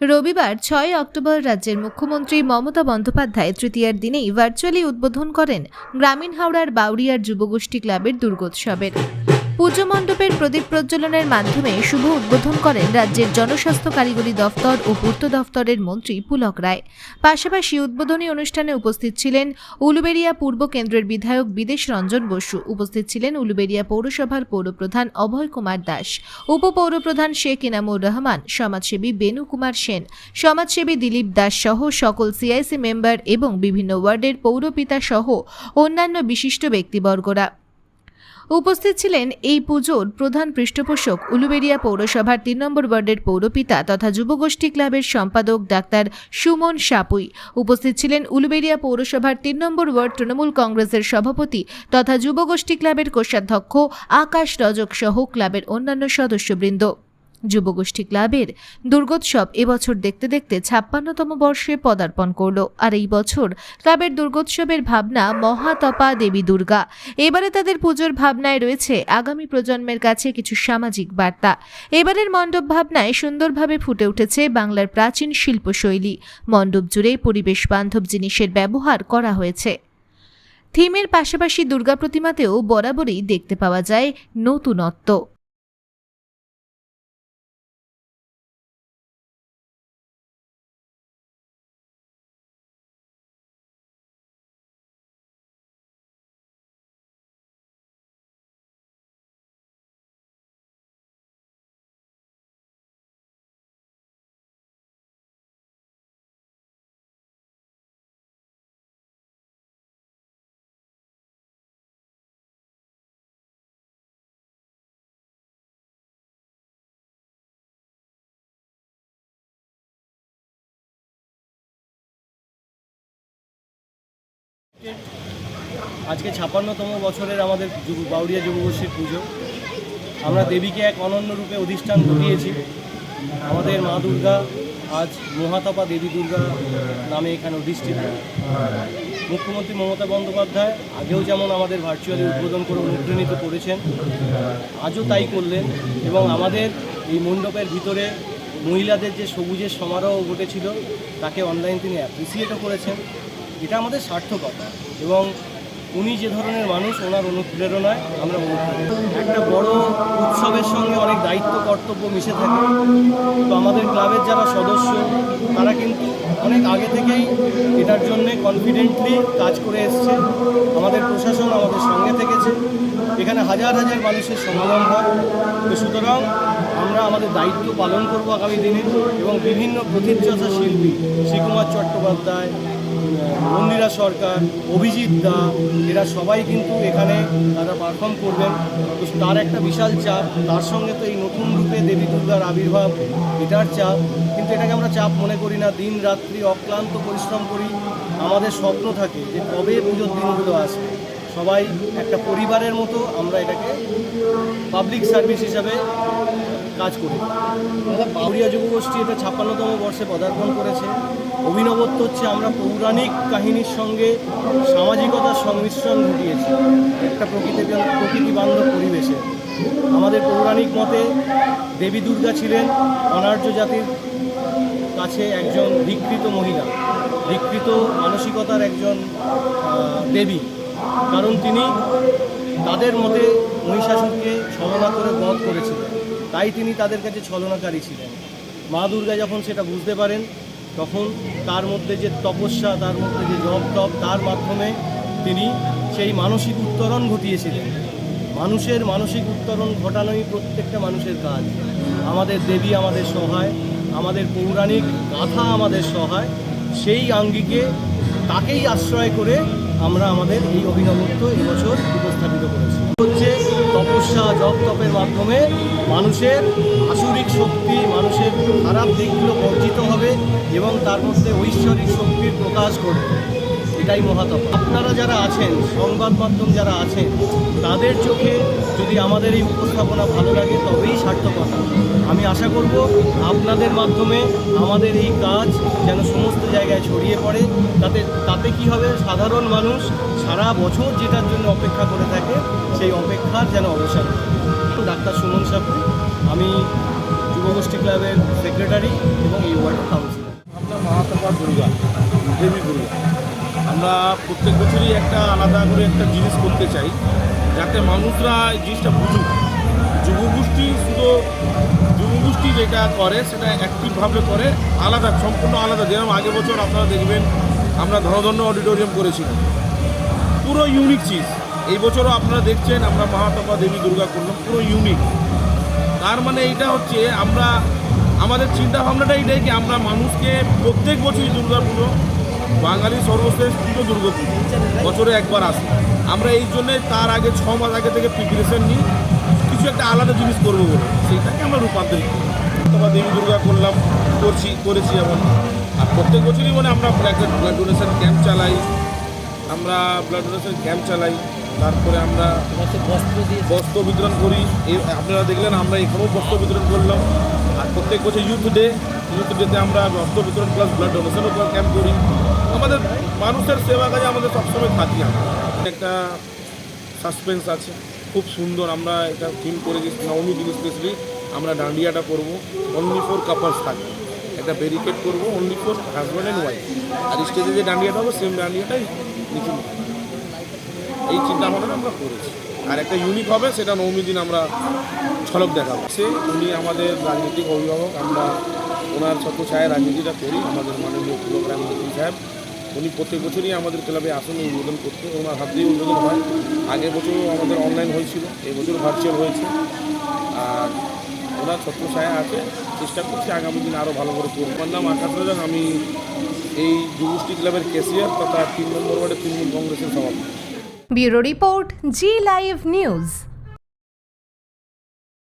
রবিবার ছয় অক্টোবর রাজ্যের মুখ্যমন্ত্রী মমতা বন্দ্যোপাধ্যায় তৃতীয়ার দিনেই ভার্চুয়ালি উদ্বোধন করেন গ্রামীণ হাওড়ার বাউরিয়ার যুবগোষ্ঠী ক্লাবের দুর্গোৎসবের। পুজো মণ্ডপের প্রদীপ প্রজ্বলনের মাধ্যমে শুভ উদ্বোধন করেন রাজ্যের জনস্বাস্থ্য কারিগরি দফতর ও পূর্ত দফতরের মন্ত্রী পুলক রায়। পাশাপাশি উদ্বোধনী অনুষ্ঠানে উপস্থিত ছিলেন উলুবেড়িয়া পূর্ব কেন্দ্রের বিধায়ক বিদেশ রঞ্জন বসু। উপস্থিত ছিলেন উলুবেড়িয়া পৌরসভার পৌরপ্রধান অভয় কুমার দাস, উপপৌরপ্রধান শেখ ইনামুর রহমান, সমাজসেবী বেনু কুমার সেন, সমাজসেবী দিলীপ দাস সহ সকল সিআইসি মেম্বার এবং বিভিন্ন ওয়ার্ডের পৌরপিতা সহ অন্যান্য বিশিষ্ট ব্যক্তিবর্গরা। উপস্থিত ছিলেন এই পুজোর প্রধান পৃষ্ঠপোষক উলুবেড়িয়া পৌরসভার তিন নম্বর ওয়ার্ডের পৌরপিতা তথা যুবগোষ্ঠী ক্লাবের সম্পাদক ডাক্তার সুমন সাপুই। উপস্থিত ছিলেন উলুবেড়িয়া পৌরসভার তিন নম্বর ওয়ার্ড তৃণমূল কংগ্রেসের সভাপতি তথা যুবগোষ্ঠী ক্লাবের কোষাধ্যক্ষ আকাশ রজক সহ ক্লাবের অন্যান্য সদস্যবৃন্দ। যুবগোষ্ঠী ক্লাবের দুর্গোৎসব এবছর দেখতে দেখতে ছাপ্পান্নতম বর্ষে পদার্পণ করল। আর এই বছর ক্লাবের দুর্গোৎসবের ভাবনা মহাতপা দেবী দুর্গা। এবারে তাদের পুজোর ভাবনায় রয়েছে আগামী প্রজন্মের কাছে কিছু সামাজিক বার্তা। এবারের মণ্ডপ ভাবনায় সুন্দরভাবে ফুটে উঠেছে বাংলার প্রাচীন শিল্পশৈলী। মণ্ডপ জুড়ে পরিবেশ বান্ধব জিনিসের ব্যবহার করা হয়েছে। থিমের পাশাপাশি দুর্গা প্রতিমাতেও বরাবরই দেখতে পাওয়া যায় নতুনত্ব। আজকে ছাপ্পান্নতম বছরের আমাদের যুব বাউরিয়া যুবগোষ্ঠীর পুজো। আমরা দেবীকে এক অনন্য রূপে অধিষ্ঠান ঘটিয়েছি। আমাদের মা দুর্গা আজ মহাতপা দেবী দুর্গা নামে এখানে অধিষ্ঠিত। মুখ্যমন্ত্রী মমতা বন্দ্যোপাধ্যায় আগেও যেমন আমাদের ভার্চুয়ালি উদ্বোধন করে অনুপ্রাণিত করেছেন, আজও তাই করলেন এবং আমাদের এই মণ্ডপের ভিতরে মহিলাদের যে সবুজের সমারোহ ঘটেছিল, তাকে অনলাইন তিনি অ্যাপ্রিসিয়েটও করেছেন। এটা আমাদের সার্থকতা এবং উনি যে ধরনের মানুষ, ওনার অনুপ্রেরণায় আমরা একটা বড় উৎসবের সঙ্গে অনেক দায়িত্ব, কর্তব্য মিশে থাকে। তো আমাদের ক্লাবের যারা সদস্য, তারা কিন্তু অনেক আগে থেকেই এটার জন্য কনফিডেন্টলি কাজ করে এসছে। আমাদের প্রশাসন আমাদের সঙ্গে থেকেছে। এখানে হাজার হাজার মানুষের সমাগম হয়। তো সুতরাং আমরা আমাদের দায়িত্ব পালন করব আগামী দিনে এবং বিভিন্ন প্রতিষ্ঠাতা শিল্পী শ্রীকুমার চট্টোপাধ্যায় মন্দিরা সরকার, অভিজিৎ দা, এরা সবাই কিন্তু এখানে তারা পারফর্ম করবেন। তো তার একটা বিশাল চাপ, তার সঙ্গে তো এই নতুন রূপে দেবী দুর্গার আবির্ভাব, এটার চাপ। কিন্তু এটাকে আমরা চাপ মনে করি না, দিন রাত্রি অক্লান্ত পরিশ্রম করি। আমাদের স্বপ্ন থাকে যে কবে পুজোর দিনগুলো আসবে। সবাই একটা পরিবারের মতো আমরা এটাকে পাবলিক সার্ভিস হিসাবে কাজ করি। বাউরিয়া যুবগোষ্ঠী এটা ছাপ্পান্নতম বর্ষে পদার্পণ করেছে। অভিনবত্ব হচ্ছে আমরা পৌরাণিক কাহিনীর সঙ্গে সামাজিকতার সংমিশ্রণ ঘটিয়েছি। একটা প্রকৃতি প্রকৃতি বান্ধব পরিবেশে। আমাদের পৌরাণিক মতে দেবী দুর্গা ছিলেন অনার্য জাতির কাছে একজন ধিকৃত মহিলা। ধিকৃত মানসিকতার একজন দেবী। কারণ তিনি তাদের মতে মহিষাসুরকে ছলনা করে বধ করেছিলেন। তাই তিনি তাদের কাছে ছলনাকারী ছিলেন। মা দুর্গা যখন সেটা বুঝতে পারেন, তখন তার মধ্যে যে তপস্যা, তার মধ্যে যে জপ তপ, তার মাধ্যমে তিনি সেই মানসিক উত্তরণ ঘটিয়েছিলেন। মানুষের মানসিক উত্তরণ ঘটানোই প্রত্যেকটা মানুষের কাজ। আমাদের দেবী আমাদের সহায়, আমাদের পৌরাণিক গাথা আমাদের সহায়, সেই আঙ্গিকে তাকেই আশ্রয় করে আমরা আমাদের এই অভিনবত্ব এবছর উপস্থাপিত করেছি। হচ্ছে তপস্যা জপ তপের মাধ্যমে মানুষের আসরিক শক্তি, মানুষের খারাপ দিকগুলো বর্জিত হবে এবং তার মধ্যে ঐশ্বরিক শক্তির প্রকাশ করবে এটাই মহাতপ। আপনারা যারা আছেন, সংবাদ মাধ্যম যারা আছেন, তাদের চোখে যদি আমাদের এই উপস্থাপনা ভালো লাগে, তবেই সার্থকতা। আমি আশা করব আপনাদের মাধ্যমে আমাদের এই কাজ যেন সমস্ত জায়গায় ছড়িয়ে পড়ে। তাতে তাতে কি হবে? সাধারণ মানুষ সারা বছর যেটার জন্য অপেক্ষা করে থাকে, সেই অপেক্ষার যেন অবসান। ডাক্তার সুমন সাহু আমি যুবগোষ্ঠী ক্লাবের সেক্রেটারি এবং এই ওয়ার্ডের কাউন্সিলর। আমরা মহাতাপা দুর্গা, দেবী দুর্গা। আমরা প্রত্যেক বছরই একটা আলাদা করে একটা জিনিস করতে চাই, যাতে মানুষরা এই জিনিসটা বুঝুক। যুবগোষ্ঠী শুধু, যুবগোষ্ঠী যেটা করে, সেটা অ্যাক্টিভভাবে করে, আলাদা, সম্পূর্ণ আলাদা। যেরকম আগের বছর আপনারা দেখবেন, আমরা ধনধন্য অডিটোরিয়াম করেছিলাম। পুরো ইউনিক চিজ এই বছরও আপনারা দেখছেন, আমরা মহাতাপা দেবী দুর্গা করলাম, পুরো ইউনিক তার মানে এইটা হচ্ছে, আমরা, আমাদের চিন্তা ভাবনাটা এটাই কি আমরা মানুষকে প্রত্যেক বছরই দুর্গা পুজো বাঙালি সর্বশ্রেষ্ঠ পুজো দুর্গা পুজো বছরে একবার আসে। আমরা এই জন্যে তার আগে ছ মাস আগে থেকে প্রিপারেশন নিই। কিছু একটা আলাদা জিনিস করব বলে। সেইটাকে আমরা রূপান্তরিত করি। দেবী দুর্গা করলাম, করছি, করেছি এমন। আর প্রত্যেক বছরই মানে আমরা ব্লাড ডোনেশন ক্যাম্প চালাই। আমরা ব্লাড ডোনেশন ক্যাম্প চালাই। তারপরে আমরা বস্ত্র বিতরণ করি। আপনারা দেখলেন আমরা এখানেও বস্ত্র বিতরণ করলাম। আর প্রত্যেক বছর ইউথ ডে ইউথ ডেতে আমরা বস্ত্র বিতরণ প্লাস ব্লাড ডোনেশনও ক্যাম্প করি। আমাদের মানুষের সেবা কাজে আমাদের সবসময় থাকি আমরা। একটা সাসপেন্স আছে, খুব সুন্দর। আমরা এটা থিম করে গেছি নবমী দিন স্পেশালি আমরা ডান্ডিয়াটা করব। অনলি ফোর কাপলস থাকবে। একটা ব্যারিকেড করব only four husband and wife আর স্টেজে যে ডান্ডিয়াটা হবে সেম ডান্ডিয়াটাই নিচু এই চিন্তা ভাবনা আমরা করেছি। আর একটা ইউনিক হবে, সেটা নবমী দিন আমরা ঝলক দেখাবো। সে উনি আমাদের রাজনৈতিক অভিভাবক, আমরা ওনার ছত্রছায়া রাজনীতিটা করি। আমাদের মাননীয় প্রোগ্রাম সাহেব। উনি প্রত্যেক বছরই আমাদের ক্লাবে আসেন উদ্বোধন করতে ওনার হাত দিয়ে উদ্বোধন হয়। আগের বছরও আমাদের অনলাইন হয়েছিল এবছর ভার্চুয়াল হয়েছে। আর ওনার ছত্রছায়া আছে, চেষ্টা করছি আগামী দিন আরও ভালো করে করব আমার নাম আকাশ রাজাক, আমি এই যুবশ্রী ক্লাবের ক্যাশিয়ার তথা তিন নম্বর ওয়ার্ডের তৃণমূল কংগ্রেসের সভাপতি। Bureau report, Zee live news.